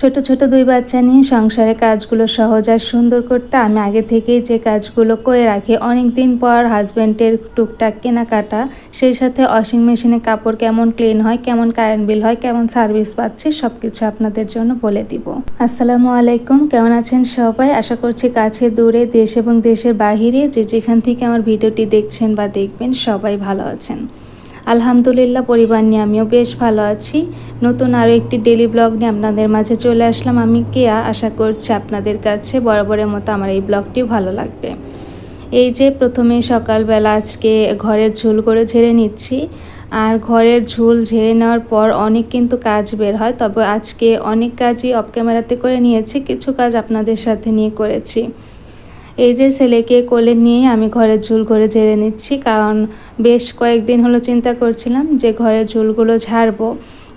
ছোট ছোট দুই বাচ্চা নিয়ে সংসারের কাজগুলো সহজ আর সুন্দর করতে আমি আগে থেকেই যে কাজগুলো করে রাখি অনেক দিন পর হাজব্যান্ডের টুকটাক কেনাকাটা, সেই সাথে ওয়াশিং মেশিনে কাপড় কেমন ক্লিন হয়, কেমন কারেন্ট বিল হয়, কেমন সার্ভিস পাচ্ছি সব কিছু আপনাদের জন্য বলে দিব। আসসালামু আলাইকুম, কেমন আছেন সবাই? আশা করছি কাছে, দূরে, দেশ এবং দেশের বাহিরে যে যেখান থেকে আমার ভিডিওটি দেখছেন বা দেখবেন সবাই ভালো আছেন। আলহামদুলিল্লাহ পরিবার নিয়ে আমিও বেশ ভালো আছি। নতুন আরও একটি ডেলি ব্লগ নিয়ে আপনাদের মাঝে চলে আসলাম। আমি কেয়া, আশা করছি আপনাদের কাছে বরাবরের মতো আমার এই ব্লগটিও ভালো লাগবে। এই যে প্রথমে সকালবেলা আজকে ঘরের ঝুল করে ঝেড়ে নিচ্ছি। আর ঘরের ঝুল ঝেড়ে নেওয়ার পর অনেক কিন্তু কাজ বের হয়, তবে আজকে অনেক কাজই অফ ক্যামেরাতে করে নিয়েছি, কিছু কাজ আপনাদের সাথে নিয়ে করেছি। এই যে ছেলেকে কোলে নিয়ে আমি ঘরের ঝুল করে ঝেড়ে নিচ্ছি, কারণ বেশ কয়েকদিন হলো চিন্তা করছিলাম যে ঘরের ঝুলগুলো ঝাড়বো,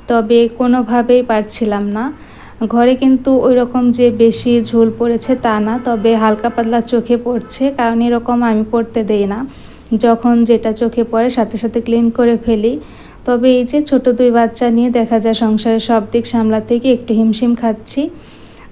তবে কোনোভাবেই পারছিলাম না। ঘরে কিন্তু ওই রকম যে বেশি ঝুল পড়েছে তা না, তবে হালকা পাতলা চোখে পড়ছে, কারণ এরকম আমি পড়তে দেই না। যখন যেটা চোখে পড়ে সাথে সাথে ক্লিন করে ফেলি। তবে এই যে ছোট দুই বাচ্চা নিয়ে দেখা যায় সংসারের সব দিক সামলাতে গিয়ে একটু হিমশিম খাচ্ছি।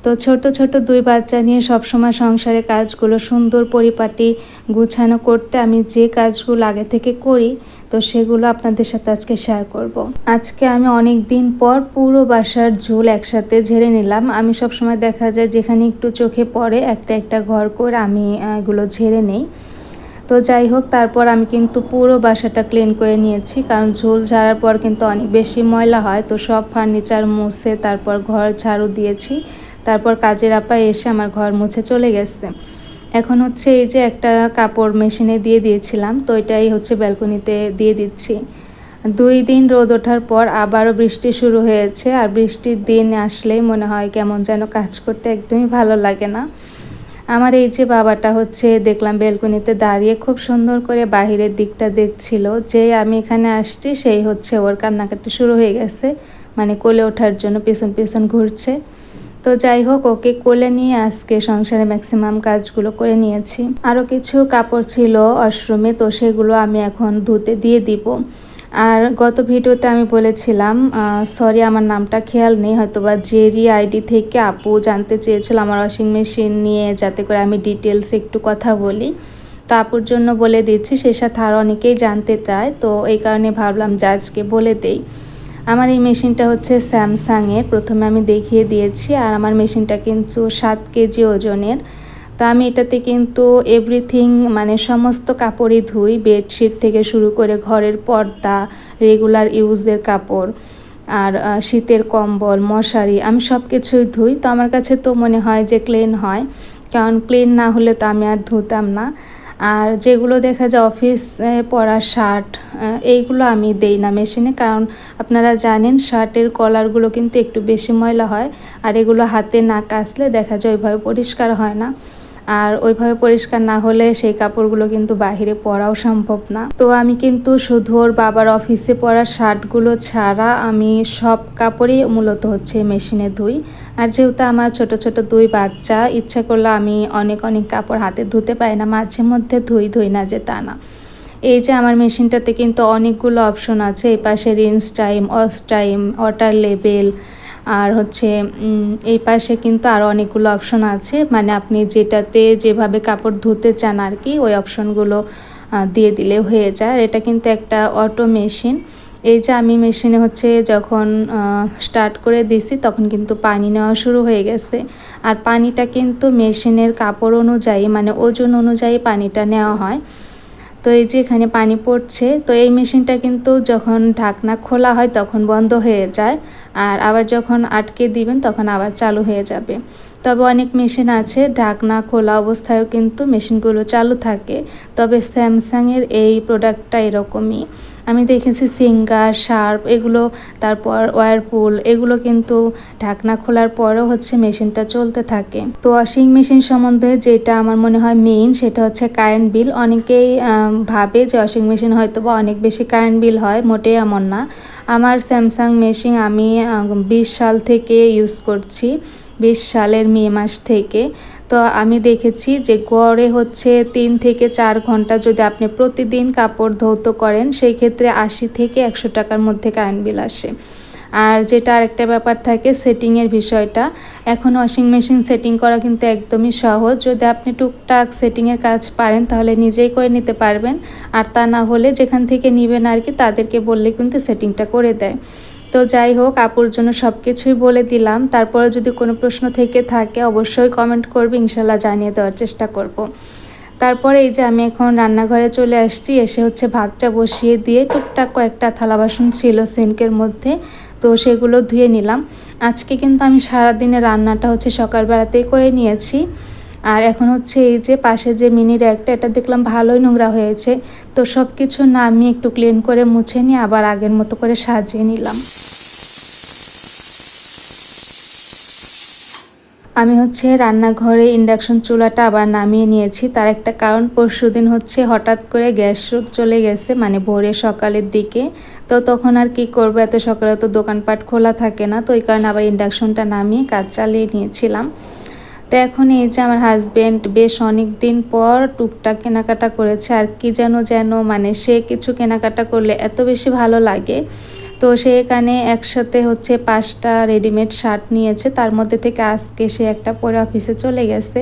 তো ছোট ছোট দুই বাচ্চা নিয়ে সবসময় সংসারে কাজগুলো সুন্দর পরিপাটি গুছানো করতে আমি যে কাজগুলো আগে থেকে করি, তো সেগুলো আপনাদের সাথে আজকে শেয়ার করব। আজকে আমি অনেক দিন পর পুরো বাসার ঝোল একসাথে ঝেড়ে নিলাম। আমি সবসময় দেখা যায় যেখানে একটু চোখে পড়ে, একটা একটা ঘর করে আমি এগুলো ঝেড়ে নেই। তো যাই হোক, তারপর আমি কিন্তু পুরো বাসাটা ক্লিন করে নিয়েছি, কারণ ঝোল ঝাড়ার পর কিন্তু অনেক বেশি ময়লা হয়, তো সব ফার্নিচার মুছে, তারপর ঘর ঝাড়ু দিয়েছি। তারপর কাজের আপা এসে আমার ঘর মুছে চলে গেছে। এখন হচ্ছে এই যে একটা কাপড় মেশিনে দিয়ে দিয়েছিলাম, তো এটাই হচ্ছে ব্যালকনিতে দিয়ে দিচ্ছি। দুই দিন রোদ ওঠার পর আবারও বৃষ্টি শুরু হয়েছে, আর বৃষ্টির দিন আসলেই মনে হয় কেমন যেন কাজ করতে একদমই ভালো লাগে না। আমার এই যে বাবাটা হচ্ছে দেখলাম বেলকনিতে দাঁড়িয়ে খুব সুন্দর করে বাহিরের দিকটা দেখছিল, যে আমি এখানে আসছি সেই হচ্ছে ওর কান্নাকাটি শুরু হয়ে গেছে মানে কোলে ওঠার জন্য পেছন পেছন ঘুরছে। তো যাই হোক, ওকে কোলে নিয়ে আজকে সংসারে ম্যাক্সিমাম কাজগুলো করে নিয়েছি। আরও কিছু কাপড় ছিল ওয়াশরুমে তো সেগুলো আমি এখন ধুতে দিয়ে দিব। আর গত ভিডিওতে আমি বলেছিলাম সরি আমার নামটা খেয়াল নেই হয়তো বা জেরি আইডি থেকে আপু জানতে চেয়েছিল আমার ওয়াশিং মেশিন নিয়ে, যাতে করে আমি ডিটেলস একটু কথা বলি। তো আপুর জন্য বলে দিচ্ছি, সে সাথে আর অনেকেই জানতে চায়, তো এই কারণে ভাবলাম যে আজকে বলে দেই। আমার এই মেশিনটা হচ্ছে স্যামসাংয়ের। প্রথমে আমি দেখিয়ে দিয়েছি আর আমার মেশিনটা কিন্তু সাত কেজি ওজনের। তা আমি এটাতে কিন্তু এভরিথিং মানে সমস্ত কাপড়ই ধুই বেডশিট থেকে শুরু করে ঘরের পর্দা রেগুলার ইউজের কাপড়, আর শীতের কম্বল, মশারি, আমি সব কিছুই ধুই। তো আমার কাছে তো মনে হয় যে ক্লিন হয়। কারণ ক্লিন না হলে তো আমি আর ধুতাম না। আর যেগুলো দেখা যায় অফিস পরা শার্ট এইগুলো আমি দেই না মেশিনে। কারণ আপনারা জানেন, শার্টের কলারগুলো কিন্তু একটু বেশি ময়লা হয়, আর এগুলো হাতে না কাচলে দেখা যায় ওইভাবে পরিষ্কার হয় না। আর ওইভাবে পরিষ্কার না হলে সেই কাপড়গুলো কিন্তু বাহিরে পরাও সম্ভব না। তো আমি কিন্তু শুধু ওর বাবার অফিসে পরা শার্টগুলো ছাড়া আমি সব কাপড়ই মূলত হচ্ছে মেশিনে ধুই। আর যেহেতু আমার ছোট ছোট দুই বাচ্চা, ইচ্ছা করলে আমি অনেক অনেক কাপড় হাতে ধুতে পারি না, মাঝে মধ্যে ধুই ধুই না যে তা না। এই যে আমার মেশিনটাতে কিন্তু অনেকগুলো অপশন আছে, এই পাশে রিন্স টাইম, অস টাইম, ওয়াটার লেভেল আর হচ্ছে এই পাশে কিন্তু আরও অনেকগুলো অপশন আছে। মানে আপনি যেটাতে যেভাবে কাপড় ধুতে চান আর কি ওই অপশনগুলো দিয়ে দিলে হয়ে যায়। এটা কিন্তু একটা অটো মেশিন এই যে আমি মেশিনে হচ্ছে যখন স্টার্ট করে দিছি, তখন কিন্তু পানি নেওয়া শুরু হয়ে গেছে। আর পানিটা কিন্তু মেশিনের কাপড় অনুযায়ী মানে ওজন অনুযায়ী পানিটা নেওয়া হয়। তো এই যে এখানে পানি পড়ছে, তো এই মেশিনটা কিন্তু যখন ঢাকনা খোলা হয় তখন বন্ধ হয়ে যায়, আর আবার যখন আটকে দিবেন তখন আবার চালু হয়ে যাবে। তবে অনেক মেশিন আছে, ঢাকনা খোলা অবস্থায়ও কিন্তু মেশিনগুলো চালু থাকে, তবে স্যামসাংয়ের এই প্রোডাক্টটা এরকমই। আমি দেখেছি সিঙ্গার, শার্প এগুলো, তারপর ওয়ারপুল এগুলো কিন্তু ঢাকনা খোলার পরেও হচ্ছে মেশিনটা চলতে থাকে। তো ওয়াশিং মেশিন সম্বন্ধে যেটা আমার মনে হয় মেইন সেটা হচ্ছে কারেন্ট বিল অনেকেই ভাবে যে ওয়াশিং মেশিন হয়তো বা অনেক বেশি কারেন্ট বিল হয়, মোটেই এমন না। আমার স্যামসাং মেশিন আমি বিশ সাল থেকে ইউজ করছি, বিশ সালের মে মাস থেকে। তো আমি দেখেছি যে গড়ে হচ্ছে তিন থেকে চার ঘণ্টা যদি আপনি প্রতিদিন কাপড় ধৌত করেন, সেই ক্ষেত্রে আশি থেকে একশো টাকার মধ্যে কারেন্ট বিল আসে। আর যেটা আরেকটা ব্যাপার থাকে সেটিংয়ের বিষয়টা, এখন ওয়াশিং মেশিন সেটিং করা কিন্তু একদমই সহজ। যদি আপনি টুকটাক সেটিংয়ের কাজ পারেন, তাহলে নিজেই করে নিতে পারবেন। আর তা না হলে যেখান থেকে নেবেন আর কি, তাদেরকে বললে কিন্তু সেটিংটা করে দেয়। তো যাই হোক, আপুর জন্য সব কিছুই বলে দিলাম। তারপরে যদি কোনো প্রশ্ন থেকে থাকে, অবশ্যই কমেন্ট করবে, ইনশাল্লাহ জানিয়ে দেওয়ার চেষ্টা করব। তারপরে এই যে আমি এখন রান্নাঘরে চলে আসছি, এসে হচ্ছে ভাতটা বসিয়ে দিয়ে টুকটাক কয়েকটা থালা বাসন ছিল সিঙ্কের মধ্যে, তো সেগুলো ধুয়ে নিলাম। আজকে কিন্তু আমি সারাদিনে রান্নাটা হচ্ছে সকালবেলাতেই করে নিয়েছি। আর এখন হচ্ছে এই যে পাশে যে মিনি র্যাকটা এটা দেখলাম ভালোই নোংরা হয়েছে। তো সব কিছু নামিয়ে একটু ক্লিন করে মুছে নিয়ে আবার আগের মতো করে সাজিয়ে নিলাম। আমি হচ্ছে রান্নাঘরে ইন্ডাকশন চুলাটা আবার নামিয়ে নিয়েছি। তার একটা কারণ পরশু দিন হচ্ছে হঠাৎ করে গ্যাস চলে গেছে মানে ভোরে সকালের দিকে। তো তখন আর কি করব, এত সকালে তো দোকানপাট খোলা থাকে না। তো ওই কারণে আবার ইন্ডাকশনটা নামিয়ে কাজ চালিয়ে নিয়েছিলাম। তো এখন এই যে আমার হাজব্যান্ড বেশ অনেক দিন পর টুকটাক কেনাকাটা করেছে, আর কি যেন যেন মানে সে কিছু কেনাকাটা করলে এত বেশি ভালো লাগে। তো সে এখানে একসাথে হচ্ছে পাঁচটা রেডিমেড শার্ট নিয়েছে, তার মধ্যে থেকে আজকে সে একটা পরে অফিসে চলে গেছে।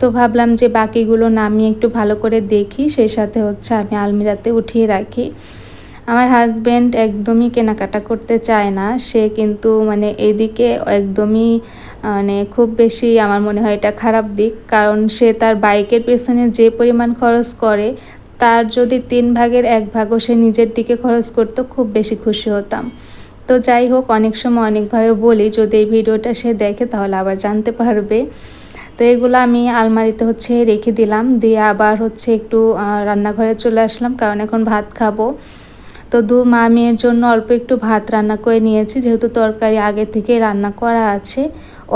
তো ভাবলাম যে বাকিগুলো নামিয়ে একটু ভালো করে দেখি, সেই সাথে হচ্ছে আমি আলমিরাতে উঠিয়ে রাখি। আমার হাজব্যান্ড একদমই কেনাকাটা করতে চায় না। সে কিন্তু মানে এদিকে একদমই মানে খুব বেশি আমার মনে হয় এটা খারাপ দিক। কারণ সে তার বাইকের পেছনে যে পরিমাণ খরচ করে, তার যদি তিন ভাগের এক ভাগও সে নিজের দিকে খরচ করতো, খুব বেশি খুশি হতাম। তো যাই হোক, অনেক সময় অনেকভাবে বলি, যদি এই ভিডিওটা সে দেখে তাহলে আবার জানতে পারবে। তো এগুলো আমি আলমারিতে হচ্ছে রেখে দিলাম। দিয়ে আবার হচ্ছে একটু রান্নাঘরে চলে আসলাম। কারণ এখন ভাত খাব। তো দু মা মেয়ের জন্য অল্প একটু ভাত রান্না করে নিয়েছি, যেহেতু তরকারি আগে থেকে রান্না করা আছে।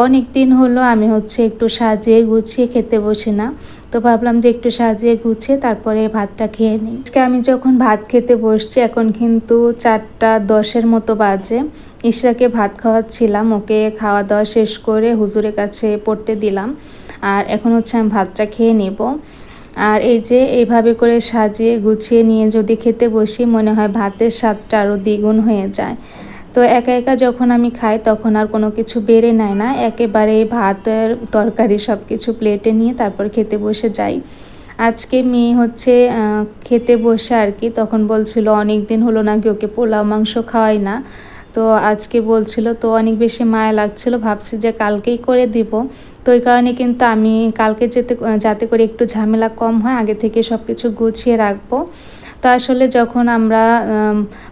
অনেক দিন হলো আমি হচ্ছে একটু সাজিয়ে গুছিয়ে খেতে বসি না। তো ভাবলাম যে একটু সাজিয়ে গুছিয়ে তারপরে ভাতটা খেয়ে নিই। আজকে আমি যখন ভাত খেতে বসছি, এখন কিন্তু চারটা দশের মতো বাজে। ইশরাকে ভাত খাওয়াচ্ছিলাম, ওকে খাওয়া দাওয়া শেষ করে হুজুরের কাছে পড়তে দিলাম। আর এখন হচ্ছে আমি ভাতটা খেয়ে নেব। আর এই যে এইভাবে করে সাজিয়ে গুছিয়ে নিয়ে যদি খেতে বসি, মনে হয় ভাতের স্বাদটা আরও দ্বিগুণ হয়ে যায়। তো একা একা যখন আমি খাই, তখন আর কোনো কিছু বেড়ে নেয় না। একেবারে ভাতের তরকারি সব কিছু প্লেটে নিয়ে তারপর খেতে বসে যাই। আজকে মেয়ে হচ্ছে খেতে বসে আর কি। তখন বলছিল, অনেক দিন হলো নাকি ওকে পোলাও, মাংস খাওয়াই না। তো আজকে বলছিল, তো অনেক বেশি মায়া লাগছিল, ভাবছি যে কালকেই করে দিব। ওই কারণে কিন্তু আমি কালকে যেতে, যাতে করে একটু ঝামেলা কম হয়, আগে থেকে সব কিছু গুছিয়ে রাখব। তো আসলে যখন আমরা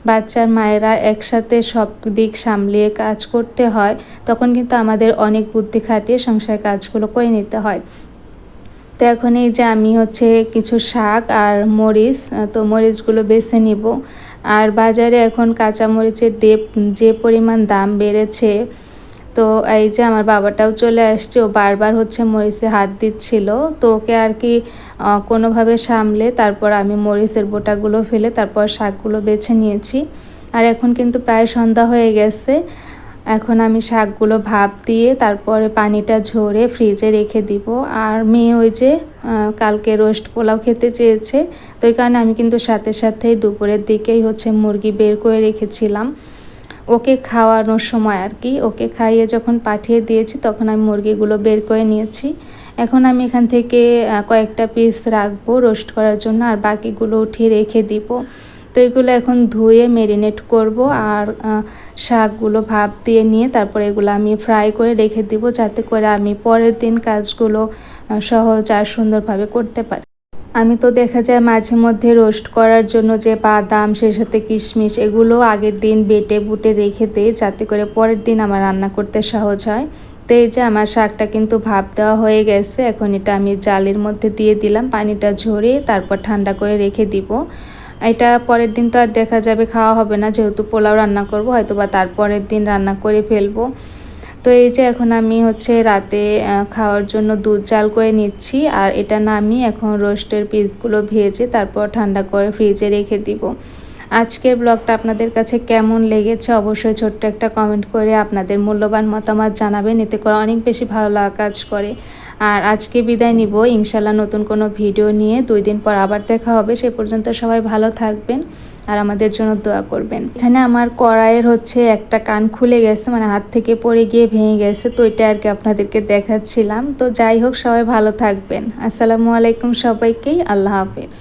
বাচ্চার মায়েরা একসাথে সব দিক সামলিয়ে কাজ করতে হয়, তখন কিন্তু আমাদের অনেক বুদ্ধি খাটিয়ে সংসার কাজগুলো করে নিতে হয়। তো এখন এই যে আমি হচ্ছে কিছু শাক আর মরিচ, তো মরিচগুলো বেছে নিব। আর বাজারে এখন কাঁচা মরিচের দেব, যে পরিমাণ দাম বেড়েছে তো এই যে আমার বাবাটাও চলে আসছে, ও বারবার হচ্ছে মরিচে হাত দিচ্ছিল। তো ওকে আর কি কোনোভাবে সামলে তারপর আমি মরিচের বোটাগুলো ফেলে তারপর শাকগুলো বেছে নিয়েছি। আর এখন কিন্তু প্রায় সন্ধ্যা হয়ে গেছে। এখন আমি শাকগুলো ভাপ দিয়ে তারপরে পানিটা ঝরে ফ্রিজে রেখে দিব। আর মেয়ে ওই যে কালকে রোস্ট পোলাও খেতে চেয়েছে। তো ওই কারণে আমি কিন্তু সাথে সাথেই দুপুরের দিকেই হচ্ছে মুরগি বের করে রেখেছিলাম। ওকে খাওয়ানোর সময় আর কি, ওকে খাইয়ে যখন পাঠিয়ে দিয়েছি তখন আমি মুরগিগুলো বের করে নিয়েছি। এখন আমি এখান থেকে কয়েকটা পিস রাখব রোস্ট করার জন্য আর বাকিগুলো উঠিয়ে রেখে দিব। তো এগুলো এখন ধুয়ে মেরিনেট করব আর শাকগুলো ভাপ দিয়ে নিয়ে তারপর এগুলো আমি ফ্রাই করে রেখে দিব যাতে করে আমি পরের দিন কাজগুলো সহজ আর সুন্দরভাবে করতে পারি। আমি তো দেখা যায় মাঝে মধ্যে রোস্ট করার জন্য যে বাদাম সেই সাথে কিশমিশ, এগুলো আগের দিন বেটে বুটে রেখে দিই, যাতে করে পরের দিন আমার রান্না করতে সহজ হয়। তো এই যে আমার শাকটা কিন্তু ভাপ দেওয়া হয়ে গেছে, এখন এটা আমি জালের মধ্যে দিয়ে দিলাম, পানিটা ঝরে তারপর ঠান্ডা করে রেখে দিব। এটা পরের দিন তো আর দেখা যাবে, খাওয়া হবে না, যেহেতু পোলাও রান্না করব হয়তো বা তারপরের দিন রান্না করে ফেলব। তো এই যে এখন আমি হচ্ছে রাতে খাওয়ার জন্য দুধ জাল করে নিচ্ছি আর এটা না আমি এখন রোস্টের পিসগুলো ভেজে তারপর ঠান্ডা করে ফ্রিজে রেখে দিব। আজকের ব্লগটা আপনাদের কাছে কেমন লেগেছে অবশ্যই ছোট্ট একটা কমেন্ট করে আপনাদের মূল্যবান মতামত জানাবেন, এতে করে অনেক বেশি ভালো লাগা কাজ করে। আর আজকে বিদায় নিব ইনশাল্লাহ নতুন কোনো ভিডিও নিয়ে দুই দিন পর আবার দেখা হবে, সে পর্যন্ত সবাই ভালো থাকবেন। আর আমাদের জন্য দোয়া করবেন। এখানে আমার কড়াইয়ের হচ্ছে একটা কান খুলে গেছে মানে হাত থেকে পড়ে গিয়ে ভেঙে গেছে, তো এটা আর কি আপনাদেরকে দেখাচ্ছিলাম। তো যাই হোক, সবাই ভালো থাকবেন। আসসালামু আলাইকুম সবাইকেই, আল্লাহ হাফেজ।